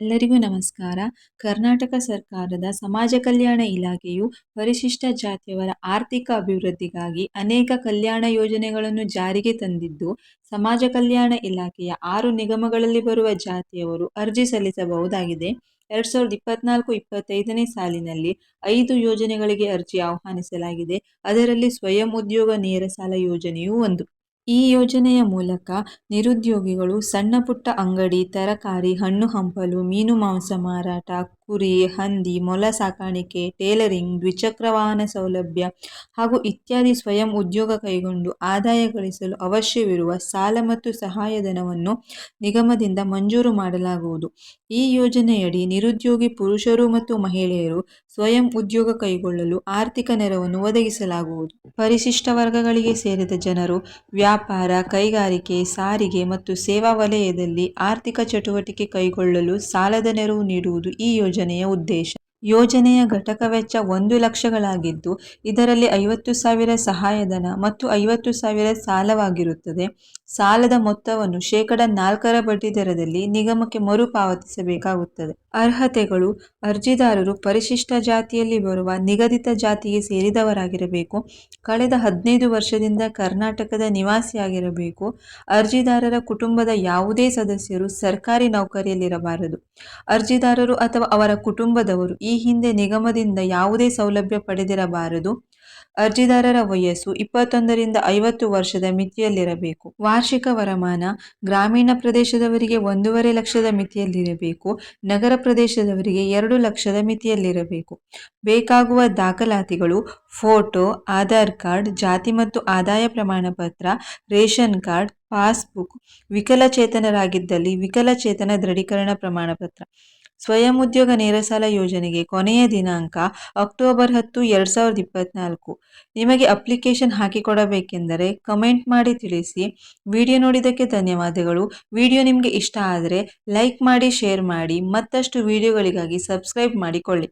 ಎಲ್ಲರಿಗೂ ನಮಸ್ಕಾರ. ಕರ್ನಾಟಕ ಸರ್ಕಾರದ ಸಮಾಜ ಕಲ್ಯಾಣ ಇಲಾಖೆಯು ಪರಿಶಿಷ್ಟ ಜಾತಿಯವರ ಆರ್ಥಿಕ ಅಭಿವೃದ್ಧಿಗಾಗಿ ಅನೇಕ ಕಲ್ಯಾಣ ಯೋಜನೆಗಳನ್ನು ಜಾರಿಗೆ ತಂದಿದ್ದು, ಸಮಾಜ ಕಲ್ಯಾಣ ಇಲಾಖೆಯ ಆರು ನಿಗಮಗಳಲ್ಲಿ ಬರುವ ಜಾತಿಯವರು ಅರ್ಜಿ ಸಲ್ಲಿಸಬಹುದಾಗಿದೆ. ಎರಡು ಸಾವಿರದ ಇಪ್ಪತ್ನಾಲ್ಕು ಇಪ್ಪತ್ತೈದನೇ ಸಾಲಿನಲ್ಲಿ ಐದು ಯೋಜನೆಗಳಿಗೆ ಅರ್ಜಿ ಆಹ್ವಾನಿಸಲಾಗಿದೆ. ಅದರಲ್ಲಿ ಸ್ವಯಂ ಉದ್ಯೋಗ ನೇರ ಸಾಲ ಯೋಜನೆಯೂ ಒಂದು. ಈ ಯೋಜನೆಯ ಮೂಲಕ ನಿರುದ್ಯೋಗಿಗಳು ಸಣ್ಣ ಪುಟ್ಟ ಅಂಗಡಿ ತರಕಾರಿ ಹಣ್ಣು ಹಂಪಲು ಮೀನು ಮಾಂಸ ಮಾರಾಟ ಕುರಿ, ಹಂದಿ, ಮೊಲ ಸಾಕಾಣಿಕೆ, ಟೇಲರಿಂಗ್, ದ್ವಿಚಕ್ರ ವಾಹನ ಸೌಲಭ್ಯ ಹಾಗೂ ಇತ್ಯಾದಿ ಸ್ವಯಂ ಉದ್ಯೋಗ ಕೈಗೊಂಡು ಆದಾಯ ಗಳಿಸಲು ಅವಶ್ಯವಿರುವ ಸಾಲ ಮತ್ತು ಸಹಾಯಧನವನ್ನು ನಿಗಮದಿಂದ ಮಂಜೂರು ಮಾಡಲಾಗುವುದು. ಈ ಯೋಜನೆಯಡಿ ನಿರುದ್ಯೋಗಿ ಪುರುಷರು ಮತ್ತು ಮಹಿಳೆಯರು ಸ್ವಯಂ ಉದ್ಯೋಗ ಕೈಗೊಳ್ಳಲು ಆರ್ಥಿಕ ನೆರವನ್ನು ಒದಗಿಸಲಾಗುವುದು. ಪರಿಶಿಷ್ಟ ವರ್ಗಗಳಿಗೆ ಸೇರಿದ ಜನರು ವ್ಯಾಪಾರ, ಕೈಗಾರಿಕೆ, ಸಾರಿಗೆ ಮತ್ತು ಸೇವಾ ವಲಯದಲ್ಲಿ ಆರ್ಥಿಕ ಚಟುವಟಿಕೆ ಕೈಗೊಳ್ಳಲು ಸಾಲದ ನೆರವು ನೀಡುವುದು ಈ ಯೋಜನೆಯ ಉದ್ದೇಶ. ಯೋಜನೆಯ ಘಟಕ ವೆಚ್ಚ ಒಂದು ಲಕ್ಷಗಳಾಗಿದ್ದು, ಇದರಲ್ಲಿ ಐವತ್ತು ಸಾವಿರ ಸಹಾಯಧನ ಮತ್ತು ಐವತ್ತು ಸಾವಿರ ಸಾಲವಾಗಿರುತ್ತದೆ. ಸಾಲದ ಮೊತ್ತವನ್ನು ಶೇಕಡ ನಾಲ್ಕರ ಬಡ್ಡಿದರದಲ್ಲಿ ನಿಗಮಕ್ಕೆ ಮರುಪಾವತಿಸಬೇಕಾಗುತ್ತದೆ. ಅರ್ಹತೆಗಳು ಅರ್ಜಿದಾರರು ಪರಿಶಿಷ್ಟ ಜಾತಿಯಲ್ಲಿ ಬರುವ ನಿಗದಿತ ಜಾತಿಗೆ ಸೇರಿದವರಾಗಿರಬೇಕು. ಕಳೆದ ಹದಿನೈದು ವರ್ಷದಿಂದ ಕರ್ನಾಟಕದ ನಿವಾಸಿಯಾಗಿರಬೇಕು. ಅರ್ಜಿದಾರರ ಕುಟುಂಬದ ಯಾವುದೇ ಸದಸ್ಯರು ಸರ್ಕಾರಿ ನೌಕರಿಯಲ್ಲಿರಬಾರದು. ಅರ್ಜಿದಾರರು ಅಥವಾ ಅವರ ಕುಟುಂಬದವರು ಈ ಹಿಂದೆ ನಿಗಮದಿಂದ ಯಾವುದೇ ಸೌಲಭ್ಯ ಪಡೆದಿರಬಾರದು. ಅರ್ಜಿದಾರರ ವಯಸ್ಸು ಇಪ್ಪತ್ತೊಂದರಿಂದ ಐವತ್ತು ವರ್ಷದ ಮಿತಿಯಲ್ಲಿರಬೇಕು. ವಾರ್ಷಿಕ ವರಮಾನ ಗ್ರಾಮೀಣ ಪ್ರದೇಶದವರಿಗೆ ಒಂದೂವರೆ ಲಕ್ಷದ ಮಿತಿಯಲ್ಲಿರಬೇಕು. ನಗರ ಪ್ರದೇಶದವರಿಗೆ ಎರಡು ಲಕ್ಷದ ಮಿತಿಯಲ್ಲಿರಬೇಕು. ಬೇಕಾಗುವ ದಾಖಲಾತಿಗಳು, ಫೋಟೋ, ಆಧಾರ್ ಕಾರ್ಡ್, ಜಾತಿ ಮತ್ತು ಆದಾಯ ಪ್ರಮಾಣ ಪತ್ರ ರೇಷನ್ ಕಾರ್ಡ್, ಪಾಸ್ಬುಕ್, ವಿಕಲಚೇತನರಾಗಿದ್ದಲ್ಲಿ ವಿಕಲಚೇತನ ದೃಢೀಕರಣ ಪ್ರಮಾಣ ಪತ್ರ ಸ್ವಯಂ ಉದ್ಯೋಗ ನೇರ ಸಾಲ ಯೋಜನೆಗೆ ಕೊನೆಯ ದಿನಾಂಕ ಅಕ್ಟೋಬರ್ ಹತ್ತು, ಎರಡು ಸಾವಿರದ ಇಪ್ಪತ್ನಾಲ್ಕು. ನಿಮಗೆ ಅಪ್ಲಿಕೇಶನ್ ಹಾಕಿಕೊಡಬೇಕೆಂದರೆ ಕಮೆಂಟ್ ಮಾಡಿ ತಿಳಿಸಿ. ವಿಡಿಯೋ ನೋಡಿದ್ದಕ್ಕೆ ಧನ್ಯವಾದಗಳು. ವಿಡಿಯೋ ನಿಮಗೆ ಇಷ್ಟ ಆದರೆ ಲೈಕ್ ಮಾಡಿ, ಶೇರ್ ಮಾಡಿ. ಮತ್ತಷ್ಟು ವಿಡಿಯೋಗಳಿಗಾಗಿ ಸಬ್ಸ್ಕ್ರೈಬ್ ಮಾಡಿಕೊಳ್ಳಿ.